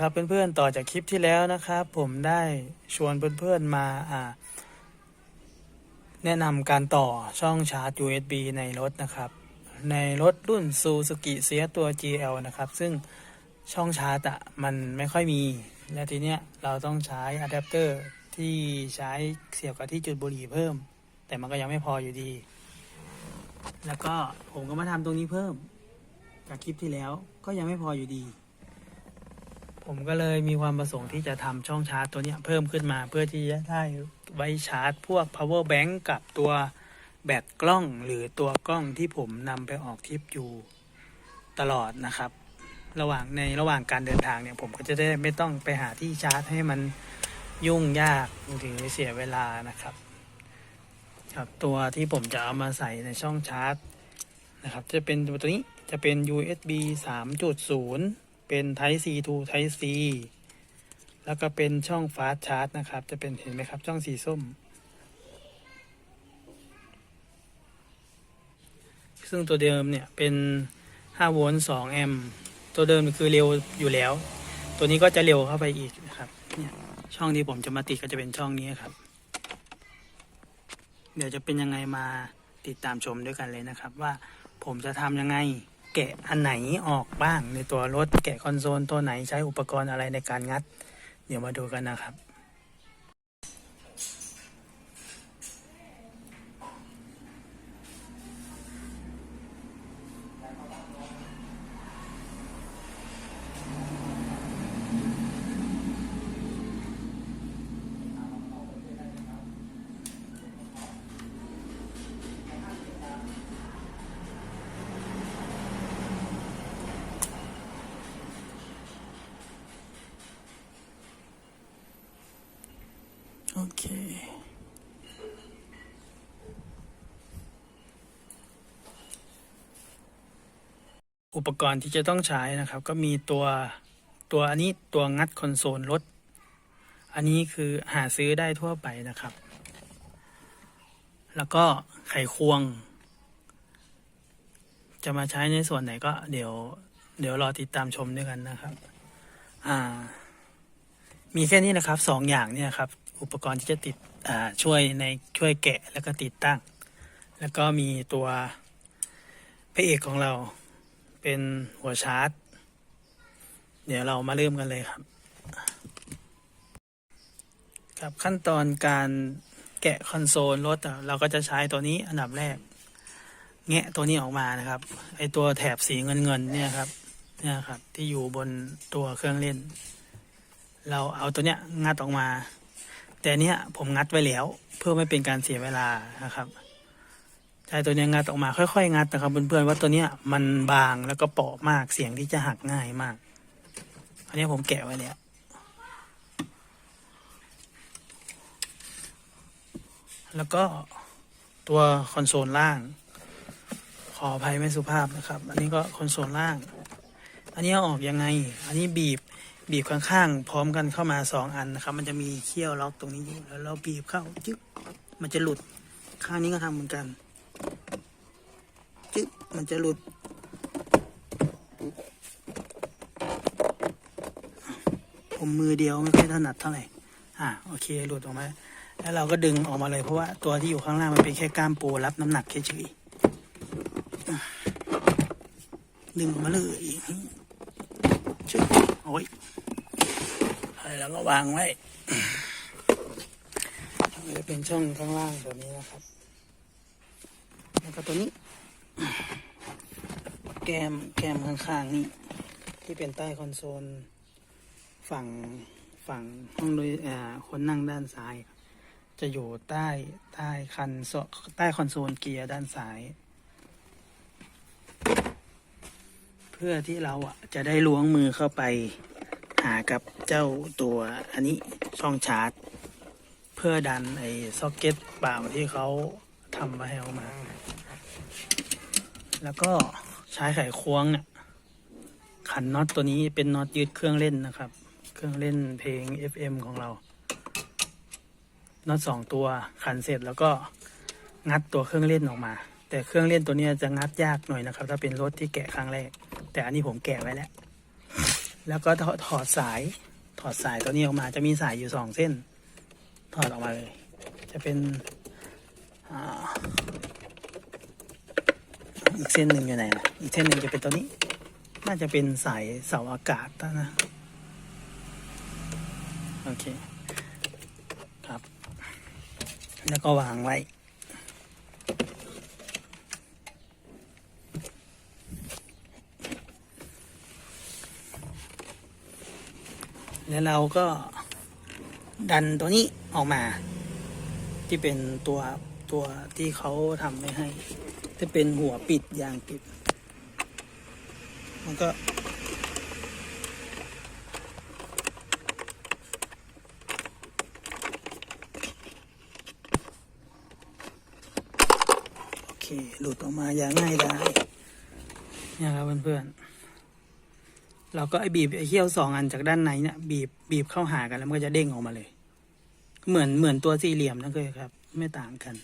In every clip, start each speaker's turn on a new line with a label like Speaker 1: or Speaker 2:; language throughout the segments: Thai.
Speaker 1: ครับเพื่อนๆต่อจากคลิปที่แล้วนะครับ ผมได้ชวนเพื่อนๆมาอ่า แนะนำการต่อช่องชาร์จ USB ในรถนะครับ ในรถรุ่น Suzuki เสียตัว GL นะครับ ซึ่งช่องชาร์จอะมันไม่ค่อยมี และทีเนี้ยเราต้องใช้อะแดปเตอร์ที่ใช้เสียบกับที่จุดบุหรี่เพิ่ม แต่มันก็ยังไม่พออยู่ดี แล้วก็ผมก็มาทำตรงนี้เพิ่ม จากคลิปที่แล้วก็ยังไม่พออยู่ดี ผมก็เลยมีความประสงค์ที่จะทำช่องชาร์จตัวนี้เพิ่มขึ้นมาเพื่อที่จะได้ไว้ชาร์จพวก power bank กับตัวแบตกล้องหรือตัวกล้องที่ผมนำไปออกทริปอยู่ตลอดนะครับ ระหว่างในระหว่างการเดินทางเนี่ยผมก็จะได้ไม่ต้องไปหาที่ชาร์จให้มันยุ่งยากหรือเสียเวลานะครับครับตัวที่ผมจะเอามาใส่ในช่องชาร์จนะครับ จะเป็นตัวนี้จะเป็น USB 3.0 เป็น Type C to Type C แล้วก็เป็นช่อง Fast chart นะครับ จะเป็นเห็นไหมครับช่องสีส้ม ซึ่งตัวเดิมเนี่ยเป็น 5 โวลต์2แอมป์ตัวเดิมคือเร็วอยู่แล้ว ตัวนี้ก็จะเร็วเข้าไปอีกนะครับเนี่ยช่องที่ผมจะมาติดก็จะเป็นช่องนี้ครับ เดี๋ยวจะเป็นยังไงมาติดตามชมด้วยกันเลยนะครับ ว่าผมจะทำยังไง แกะอันไหนออกบ้างในตัวรถ แกะคอนโซลตัวไหนใช้อุปกรณ์อะไรในการงัด เดี๋ยวมาดูกันนะครับ อุปกรณ์ที่จะต้องใช้นะครับ ก็มีตัวตัวอันนี้ตัวงัดคอนโซลรถ อันนี้คือหาซื้อได้ทั่วไปนะครับ แล้วก็ไขควง จะมาใช้ในส่วนไหนก็เดี๋ยว เดี๋ยวรอติดตามชมด้วยกันนะครับ อ่า มีแค่นี้นะครับสองอย่างเนี่ยครับ อุปกรณ์ที่จะติดอ่าช่วยในช่วยแกะแล้วก็ติดตั้ง แล้วก็มีตัวพระเอกของเรา เป็นหัวชาร์จ เดี๋ยวเรามาเริ่มกันเลยครับ ครับขั้นตอนการแกะคอนโซลรถเราก็จะใช้ตัวนี้อันดับแรก แงะตัวนี้ออกมานะครับ ไอตัวแถบสีเงินเงินๆเนี่ยครับเนี่ยครับที่อยู่บนตัวเครื่องเล่น เราเอาตัวเนี้ยงัดออกมา แต่เนี้ยผมงัดไว้แล้วเพื่อไม่เป็นการเสียเวลานะครับ ใช้ตัวนี้งัดออกมาค่อยๆงัดนะครับเพื่อนๆว่าตัวเนี้ยมันบางแล้วก็เปราะมากเสียงที่จะหักง่ายมาก อันนี้ผมแกะไว้แล้วแล้วก็ตัวคอนโซลล่าง ขออภัยไม่สุภาพนะครับ อันนี้ก็คอนโซลล่าง อันนี้ออกยังไง อันนี้บีบบีบข้างๆพร้อมกันเข้ามาสองอันนะครับ มันจะมีเขี้ยวล็อกตรงนี้อยู่แล้วเราบีบเข้าจึ๊กมันจะหลุดข้างนี้ก็ทำเหมือนกัน มันจะหลุด ผมมือเดียวไม่ค่อยถนัดเท่าไหร่ อะโอเคหลุดออกมา แล้วเราก็ดึงออกมาเลยเพราะว่าตัวที่อยู่ข้างล่างมันเป็นแค่ก้ามปูรับน้ำหนักเฉยดึงออกมาเลยชึบโอ้ยแล้วก็วางไว้จะเป็นช่องข้างล่างตัวนี้นะครับ แล้วก็ตัวนี้ แกมแกมข้างๆนี่ที่เป็นใต้คอนโซล ฝั่งฝั่งห้องโดยอ่าคนนั่งด้านซ้าย จะอยู่ใต้ใต้คันโซใต้คอนโซลเกียร์ด้านซ้าย เพื่อที่เราอะจะได้ล้วงมือเข้าไปหากับเจ้าตัวอันนี้ช่องชาร์จ เพื่อดันไอ้ซ็อกเก็ตเปล่าที่เขาทำมาให้ออกมา แล้วก็ ใช้ไขควงเนี่ยขันน็อตตัวนี้เป็นน็อตยึดเครื่องเล่นนะครับ เครื่องเล่นเพลง FM ของเราน็อตสองตัวขันเสร็จแล้วก็งัดตัวเครื่องเล่นออกมา แต่เครื่องเล่นตัวนี้จะงัดยากหน่อยนะครับ ถ้าเป็นรถที่แกะครั้งแรก แต่อันนี้ผมแกะไว้แล้ว แล้วก็ถอดถอดสายถอดสายตัวนี้ออกมาจะมีสายอยู่สองเส้น ถอดออกมาเลย จะเป็น อีกเส้นหนึ่งอยู่ไหนนะอีกเส้นหนึ่งจะเป็นตัวนี้ น่าจะเป็นสายเสาอากาศนะโอเคครับ แล้วก็วางไว้แล้วเราก็ดันตัวนี้ออกมา ที่เป็นตัวตัวที่เขาทำไม่ให้ ที่เป็นหัวปิดยางปิด มันก็ โอเค หลุดออกมาอย่างง่ายได้เนี่ยครับเพื่อนๆ เราก็ไอ้บีบไอ้เขี้ยวสองอันจากด้านในเนี่ยบีบบีบเข้าหากันแล้วมันก็จะเด้งออกมาเลย เหมือนเหมือนตัวสี่เหลี่ยมนั่นเลยครับ ไม่ต่างกัน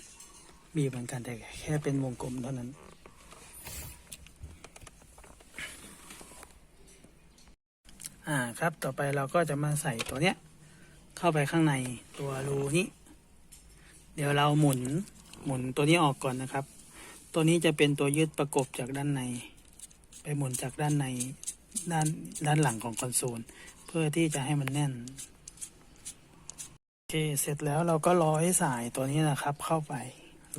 Speaker 1: บีเหมือนกันแต่แค่เป็นวงกลมเท่านั้น อ่าครับต่อไปเราก็จะมาใส่ตัวเนี้ย เข้าไปข้างในตัวรูนี้ เดี๋ยวเราหมุนหมุนตัวนี้ออกก่อนนะครับ ตัวนี้จะเป็นตัวยึดประกบจากด้านใน ไปหมุนจากด้านในด้านด้านหลังของคอนโซล เพื่อที่จะให้มันแน่นโอเคเสร็จแล้วเราก็ร้อยสายตัวนี้นะครับเข้าไป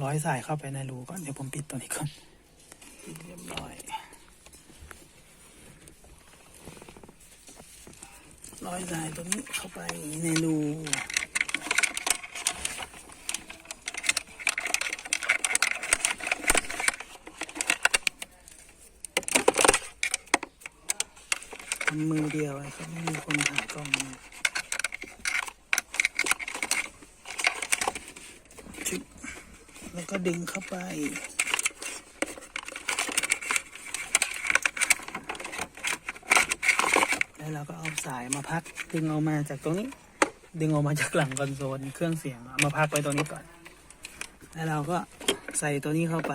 Speaker 1: ร้อยสายเข้าไปในรูก่อนเดี๋ยวผมปิดตัวนี้ก่อนปิดเรียบร้อย ร้อยสายตัวนี้เข้าไปในรูทำมือเดียวไอ้ครับไม่มีคนถ่ายกล้องนะชึบแล้ว ก็ดึงเข้าไป แล้วเราก็เอาสายมาพัก ดึงออกมาจากตรงนี้ ดึงออกมาจากหลังคอนโซลเครื่องเสียงเอามาพักไว้ตรงนี้ก่อน แล้วเราก็ใส่ตัวนี้เข้าไป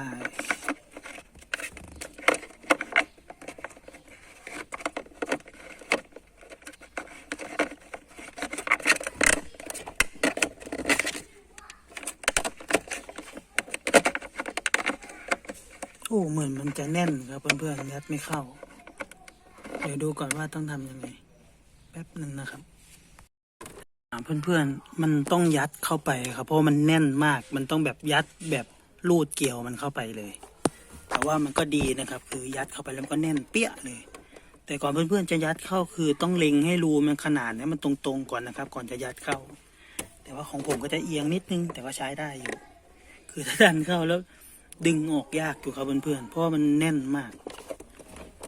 Speaker 1: โอ้เหมือนมันจะแน่นครับเพื่อนๆยัดไม่เข้า เดี๋ยวดูก่อนว่าต้องทำยังไง แป๊บหนึ่งนะครับเพื่อนๆ มันต้องยัดเข้าไปครับ เพราะมันแน่นมาก มันต้องแบบยัดแบบลูดเกี่ยวมันเข้าไปเลย แต่ว่ามันก็ดีนะครับ คือยัดเข้าไปแล้วก็แน่นเปี้ยเลย แต่ก่อนเพื่อนๆ จะยัดเข้าคือต้องเล็งให้รูมันขนาดนี้มันตรงๆก่อนนะครับ ก่อนจะยัดเข้า แต่ว่าของผมก็จะเอียงนิดนึง แต่ว่าใช้ได้อยู่ คือถ้าดันเข้าแล้ว ดึงออกยากอยู่ครับเพื่อนๆ เพราะมันแน่นมาก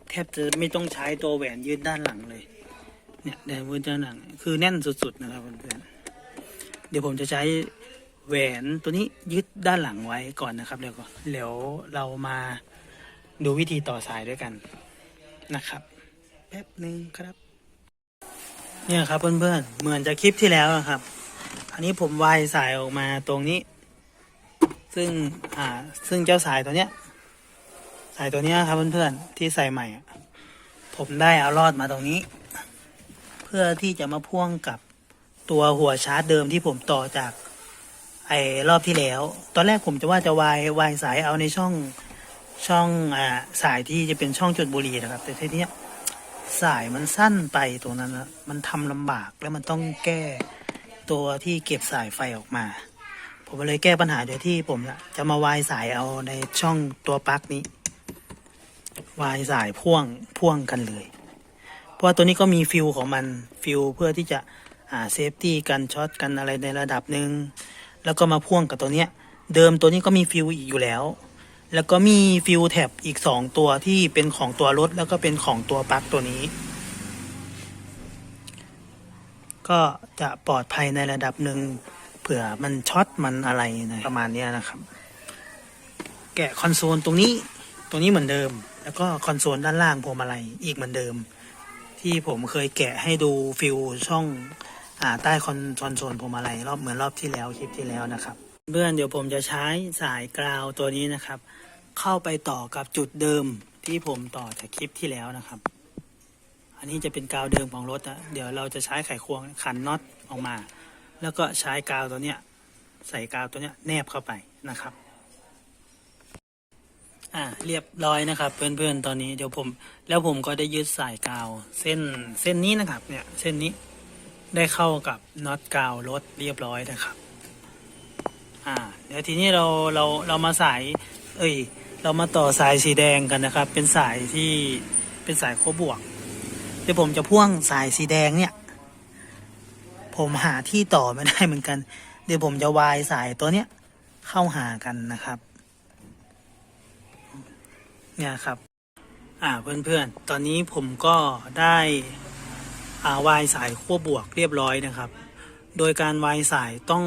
Speaker 1: แทบจะไม่ต้องใช้ตัวแหวนยืดด้านหลังเลย เนี่ยแดนบนด้านหลัง คือแน่นสุดๆนะครับเพื่อนๆ เดี๋ยวผมจะใช้แหวนตัวนี้ยึดด้านหลังไว้ก่อนนะครับเดี๋ยวก็เดี๋ยวเรามาดูวิธีต่อสายด้วยกันนะครับ แป๊บหนึ่งครับ เนี่ยครับเพื่อนๆ เหมือนจะคลิปที่แล้วนะครับ อันนี้ผมวายสายออกมาตรงนี้ ซึ่งอ่าซึ่งเจ้าสายตัวเนี้ย สายตัวเนี้ยครับเพื่อนๆที่ใส่ใหม่ ผมได้เอารอดมาตรงนี้ เพื่อที่จะมาพ่วงกับตัวหัวชาร์จเดิมที่ผมต่อจากไอ้รอบที่แล้ว ตอนแรกผมจะว่าจะวายวายสายเอาในช่องช่องอ่าสายที่จะเป็นช่องจุดบุหรี่นะครับ แต่ทีเนี้ยสายมันสั้นไปตรงนั้นนะมันทำลำบากแล้วมันต้องแก้ตัวที่เก็บสายไฟออกมา ผมเลยแก้ปัญหาโดยที่ผมจะมาวายสายเอาในช่องตัวปลั๊กนี้ วายสายพ่วงพ่วงกันเลย เพราะว่าตัวนี้ก็มีฟิวของมันฟิวเพื่อที่จะอ่าเซฟตี้กันช็อตกันอะไรในระดับหนึ่งแล้วก็มาพ่วงกับตัวเนี้ย เดิมตัวนี้ก็มีฟิวอีกอยู่แล้ว แล้วก็มีฟิวแท็บอีกสองตัวที่เป็นของตัวรถแล้วก็เป็นของตัวปลั๊กตัวนี้ ก็จะปลอดภัยในระดับหนึ่ง เผื่อมันช็อตมันอะไรนะประมาณนี้นะครับ แกะคอนโซลตรงนี้ตรงนี้เหมือนเดิม แล้วก็คอนโซลด้านล่างพวงมาลัยอีกเหมือนเดิม ที่ผมเคยแกะให้ดูฟิวช่องอ่าใต้คอนโซลพวงมาลัยรอบเหมือนรอบที่แล้วคลิปที่แล้วนะครับเพื่อนเดี๋ยวผมจะใช้สายกราวตัวนี้นะครับ เข้าไปต่อกับจุดเดิมที่ผมต่อจากคลิปที่แล้วนะครับออันนี้จะเป็นกาวเดิมของรถนะเดี๋ยวเราจะใช้ไขควงขันน็อตออกมา แล้วก็ใช้กาวตัวเนี้ยใส่กาวตัวเนี้ยแนบเข้าไปนะครับ อ่าเรียบร้อยนะครับ เพื่อนๆตอนนี้เดี๋ยวผม แล้วผมก็ได้ยึดสายกาวเส้นเส้นนี้นะครับ เนี่ยเส้นนี้ได้เข้ากับน็อตกาวรถเรียบร้อยนะครับ อ่า เดี๋ยวทีนี้เราเราเรามาสาย เอ้ย เรามาต่อสายสีแดงกันนะครับ เป็นสายที่เป็นสายโคบวก เดี๋ยวผมจะพ่วงสายสีแดงเนี่ย ผมหาที่ต่อไม่ได้เหมือนกัน เดี๋ยวผมจะวายสายตัวเนี้ยเข้าหากันนะครับ เนี่ยครับ อ่าเพื่อนๆ ตอนนี้ผมก็ได้อ่าวายสายขั้วบวกเรียบร้อยนะครับ โดยการวายสายต้อง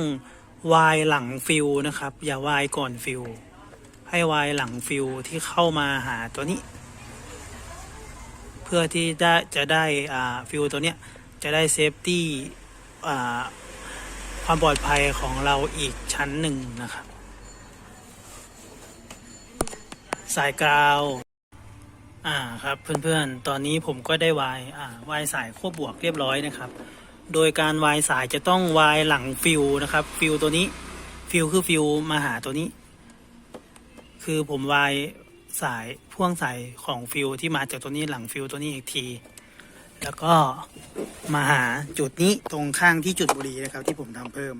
Speaker 1: วายหลังฟิวนะครับ อย่าวายก่อนฟิว ให้วายหลังฟิวที่เข้ามาหาตัวนี้ เพื่อที่ได้จะได้อ่าฟิวตัวเนี้ยจะได้เซฟตี้ ความปลอดภัยของเราอีกชั้นหนึ่งนะครับ สายกราว อ่าครับเพื่อนๆ ตอนนี้ผมก็ได้วายอ่าวายสายควบบวกเรียบร้อยนะครับ โดยการวายสายจะต้องวายหลังฟิวนะครับ ฟิวตัวนี้ฟิวคือฟิวมาหาตัวนี้ คือผมวายสายพ่วงสายของฟิวที่มาจากตัวนี้หลังฟิวตัวนี้อีกที แล้วก็มาหาจุดนี้ตรงข้างที่จุดบุรีนะครับ ที่ผมทำเพิ่ม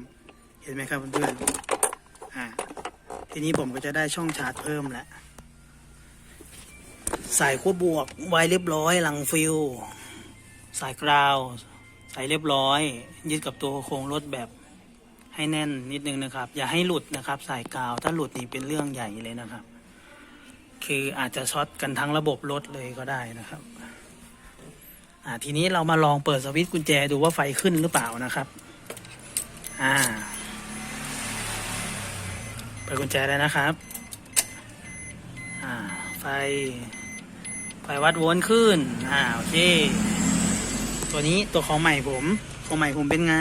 Speaker 1: เห็นไหมครับเพื่อนๆอ่าทีนี้ผมก็จะได้ช่องชาร์จเพิ่มแล้วสายขั้วบวกไว้เรียบร้อยหลังฟิวสายกราวใส่เรียบร้อย ยึดกับตัวโครงรถแบบให้แน่นนิดนึงนะครับ อย่าให้หลุดนะครับ สายกาวถ้าหลุดนี่เป็นเรื่องใหญ่เลยนะครับ คืออาจจะช็อตกันทั้งระบบรถเลยก็ได้นะครับ อ่าทีนี้เรามาลองเปิดสวิตช์กุญแจดูว่าไฟขึ้นหรือเปล่านะครับอ่าเปิดกุญแจได้นะครับอ่าไฟไฟวัดโวลต์ขึ้นอ่าโอเค ตัวนี้ตัวของใหม่ผมของใหม่ผมเป็นไง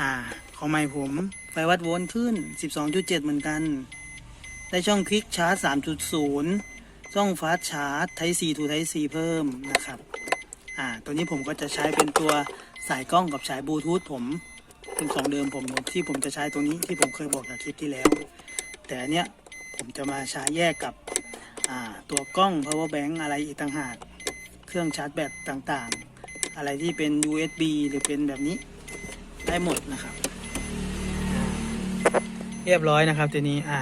Speaker 1: อ่าของใหม่ผม ไฟวัดโวลต์ขึ้น 12.7 เหมือนกัน ได้ช่องคลิกชาร์จ 3.0ช่องฟาสชาร์จไทซีทูไทซีเพิ่มนะครับ อ่าตัวนี้ผมก็จะใช้เป็นตัวสายกล้องกับสายบลูทูธผมเป็นของเดิมผมที่ผมจะใช้ตัวนี้ที่ผมเคยบอกจากคลิปที่แล้ว แต่เนี้ยผมจะมาใช้แยกกับอ่าตัวกล้อง power bank อะไรอีกต่างหาก เครื่องชาร์จแบตต่างๆ อะไรที่เป็น USB หรือเป็นแบบนี้ได้หมดนะครับ เรียบร้อยนะครับทีนี้อ่า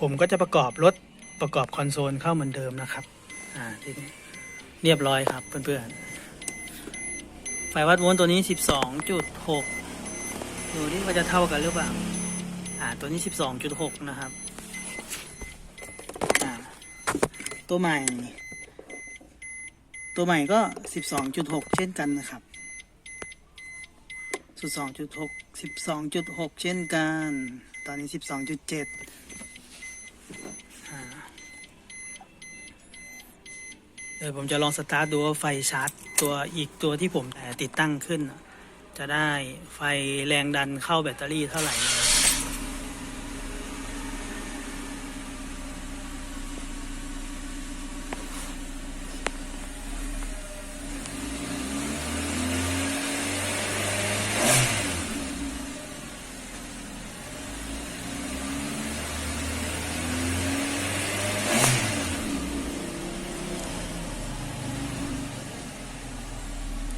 Speaker 1: ผมก็จะประกอบรถประกอบคอนโซลเข้าเหมือนเดิมนะครับอ่าทีนี้ เรียบร้อยครับเพื่อนๆไฟวัดโวลต์ตัวนี้ 12.6 ดูนี่ว่าจะเท่ากันหรือเปล่า อ่า ตัวนี้ 12.6 นะครับ อ่า ตัวใหม่ ตัวใหม่ก็ 12.6 เช่นกันนะครับ12.6 12.6 เช่นกัน ตอนนี้ 12.7 อ่า เดี๋ยวผมจะลองสตาร์ทดูว่าไฟชาร์จตัวอีกตัวที่ผมติดตั้งขึ้น จะได้ไฟแรงดันเข้าแบตเตอรี่เท่าไหร่นะครับ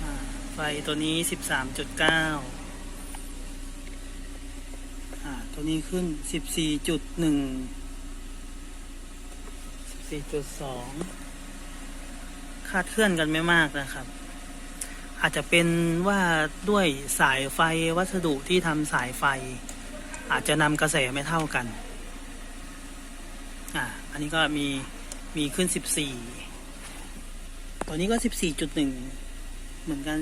Speaker 1: อ่าไฟ ตัวนี้13.9อ่าตัวนี้ขึ้น14.1 14.2คาดเคลื่อนกันไม่มากนะครับ อาจจะเป็นว่าด้วยสายไฟวัสดุที่ทำสายไฟ อาจจะนำกระแสไม่เท่ากัน อ่า อันนี้ก็มีมีขึ้น14ตัวนี้ก็14.1 เหมือนกัน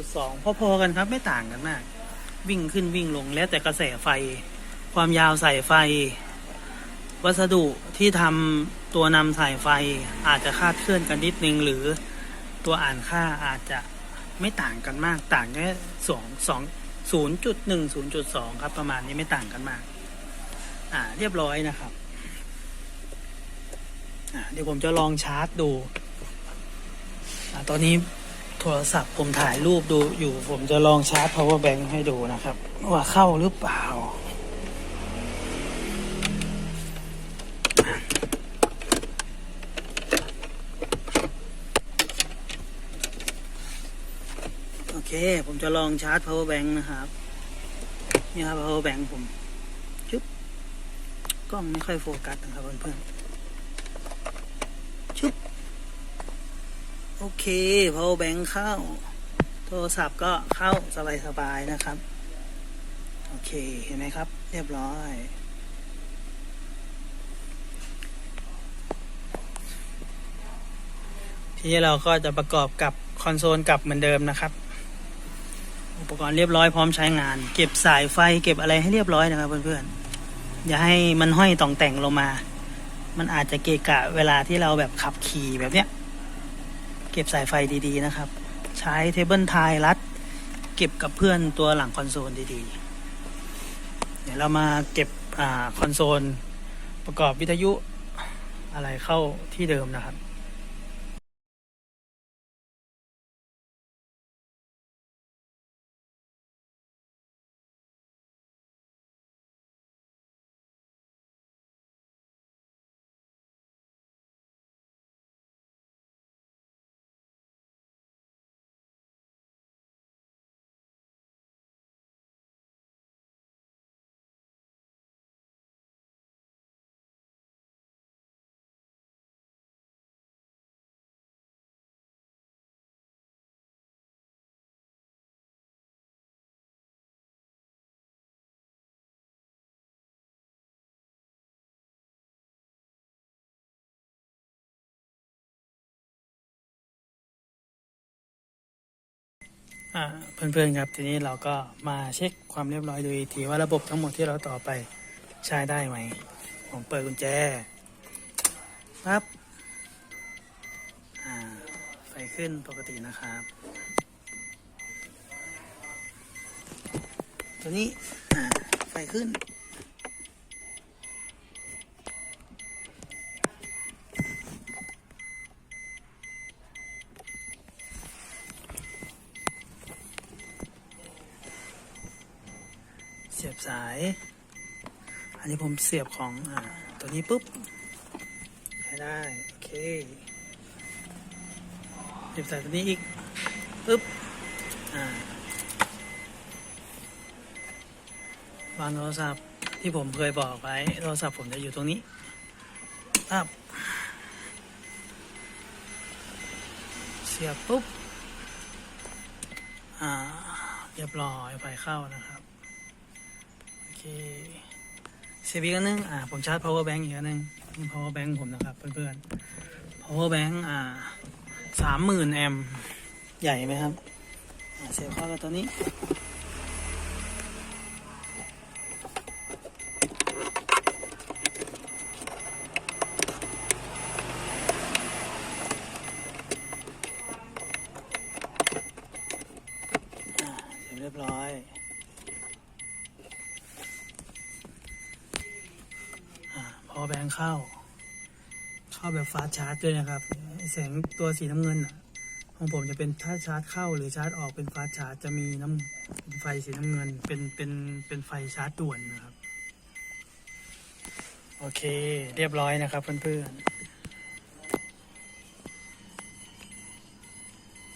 Speaker 1: 14.2 พอๆกันครับไม่ต่างกันมาก วิ่งขึ้นวิ่งลงแล้วแต่กระแสไฟ ความยาวสายไฟ วัสดุที่ทำตัวนำสายไฟอาจจะคาดเคลื่อนกันนิดนึง หรือตัวอ่านค่าอาจจะไม่ต่างกันมาก ต่างแค่สองสองศูนย์จุดหนึ่งศูนย์จุดสองครับ ประมาณนี้ไม่ต่างกันมาก อ่า เรียบร้อยนะครับ อ่าเดี๋ยวผมจะลองชาร์จดู อะตอนนี้ โทรศัพท์ผมถ่ายรูปดูอยู่ ผมจะลองชาร์จ power bank ให้ดูนะครับ ว่าเข้าหรือเปล่า โอเค ผมจะลองชาร์จ power bank นะครับ นี่ครับ power bank ผมชุบกล้องไม่ค่อยโฟกัสนะครับเพื่อนๆชุบ โอเค power bank เข้า โทรศัพท์ก็เข้าสบายๆนะครับ โอเค เห็นไหมครับ เรียบร้อยทีนี้เราก็จะประกอบกับคอนโซลกลับเหมือนเดิมนะครับ อุปกรณ์เรียบร้อยพร้อมใช้งาน เก็บสายไฟเก็บอะไรให้เรียบร้อยนะครับเพื่อนๆอย่าให้มันห้อยต่องแต่งลงมา มันอาจจะเกะกะเวลาที่เราแบบขับขี่แบบเนี้ย ก็บสายไฟดีๆนะครับ ใช้เทเบิลไทยรัด เก็บกับเพื่อนตัวหลังคอนโซลดีๆ เดี๋ยวเรามาเก็บอคอนโซล ประกอบวิทยุอะไรเข้าที่เดิมนะครับ เพื่อนๆครับทีนี้เราก็มาเช็คความเรียบร้อยดูอีกทีว่าระบบทั้งหมดที่เราต่อไปใช้ได้ไหม ผมเปิดกุญแจปั๊บไฟขึ้นปกตินะครับ ตัวนี้ไฟขึ้น บสาย อันนี้ผมเสียบของอตัวนี้ปุ๊บใช้ได้ โอเค เสียบสายตัวนี้อีกปุ๊บอ่าวางโทรศัพท์ที่ผมเคยบอกไว้ โทรศัพท์ผมจะอยู่ตรงนี้ปั๊บเสียบปุ๊บ อ่า เรียบร้อยไฟเข้านะครับ เค เสียบอีกอันนึงอ่าผมชาร์จ power bank อีกอันนึงนี่ power bank ผมนะครับเพื่อนๆ power bank อ่าสามหมื่นแอมใหญ่ไหมครับเสียบเข้ากับตัวนี้ อ่า เสียบเรียบร้อย อ่าพอแบงค์เข้า เข้าแบบฟาสต์ ชาร์จด้วยนะครับ แสงตัวสีน้ำเงินอะของผมจะเป็นถ้าชาร์จเข้าหรือชาร์จออกเป็นฟ้าชาร์จจะมีน้ำเป็นไฟสีน้ำเงิน เป็นเป็นเป็นไฟชาร์จด่วนนะครับ โอเคเรียบร้อยนะครับเพื่อนๆ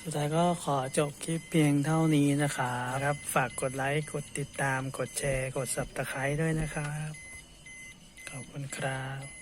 Speaker 1: สุดท้ายก็ขอจบคลิปเพียงเท่านี้นะครับฝากกดไลค์ กดติดตาม กดแชร์ กด subscribe ด้วยนะครับ ขอบคุณครับ